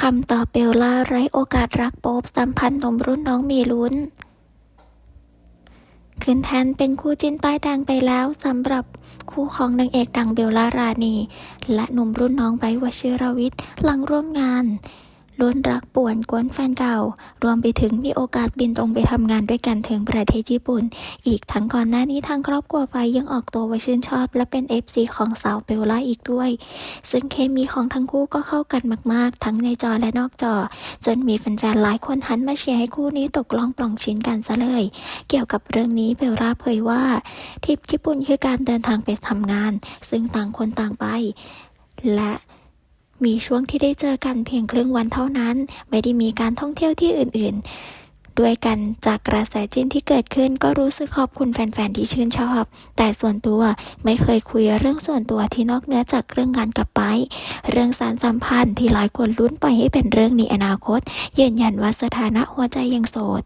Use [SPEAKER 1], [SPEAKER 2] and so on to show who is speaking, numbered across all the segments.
[SPEAKER 1] คำตอบเบลล่าไร้โอกาสรักโป๊บสัมพันธ์หนมรุ่นน้องมีลุ้น ขึ้นแทนเป็นคู่จิ้นป้ายแดงไปแล้วสำหรับคู่ของนางเอกดังเบลล่าราณี และหนุ่มรุ่นน้องไบวชิรวิทย์หลังร่วมงาน ล้วนรักป่วนกวนแฟนเก่า รวมไปถึงมีโอกาสบินตรงไปทำงานด้วยกันถึงประเทศญี่ปุ่น อีกทั้งก่อนหน้านี้ทางครอบครัวไปยังออกตัวว่าชื่นชอบ และเป็น FC ของสาวเบลล่าอีกด้วย ซึ่งเคมีของทั้งคู่ก็เข้ากันมาก ๆ ทั้งในจอและนอกจอ จนมีแฟนๆหลายคนหันมาเชียร์ให้คู่นี้ตกลงปล่องชิ้นกันซะเลย เกี่ยวกับเรื่องนี้เบลล่าเผยว่าทริปญี่ปุ่นคือการเดินทางไปทำงาน ซึ่งต่างคนต่างไป และ มีช่วงที่ได้เจอกันเพียงครึ่งวันเท่านั้น ไม่ได้มีการท่องเที่ยวที่อื่นๆ ด้วยกันจากกระแสจิ้นที่เกิดขึ้นก็รู้สึกขอบคุณแฟนๆ ที่ชื่นชอบ แต่ส่วนตัวไม่เคยคุยเรื่องส่วนตัวที่นอกเหนือจากเรื่องงานกับไป เรื่องสารสัมพันธ์ที่หลายคนลุ้นไปให้เป็นเรื่องในอนาคต ยืนยันว่าสถานะหัวใจยังโสด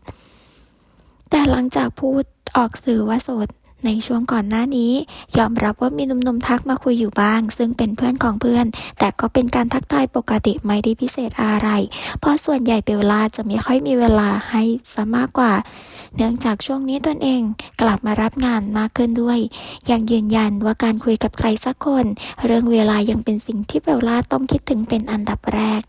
[SPEAKER 1] แต่หลังจากพูดออกสื่อว่าโสด ในช่วงก่อนหน้านี้ ยอมรับว่ามีหนุ่มๆทักมาคุยอยู่บ้าง ซึ่งเป็นเพื่อนของเพื่อน แต่ก็เป็นการทักทายปกติไม่ได้พิเศษอะไร เพราะส่วนใหญ่เบลล่าจะไม่ค่อยมีเวลาให้ซะมากกว่า เนื่องจากช่วงนี้ตนเองกลับมารับงานมากขึ้นด้วย ยังยืนยันว่าการคุยกับใครสักคน เรื่องเวลายังเป็นสิ่งที่เบลล่าต้องคิดถึงเป็นอันดับแรก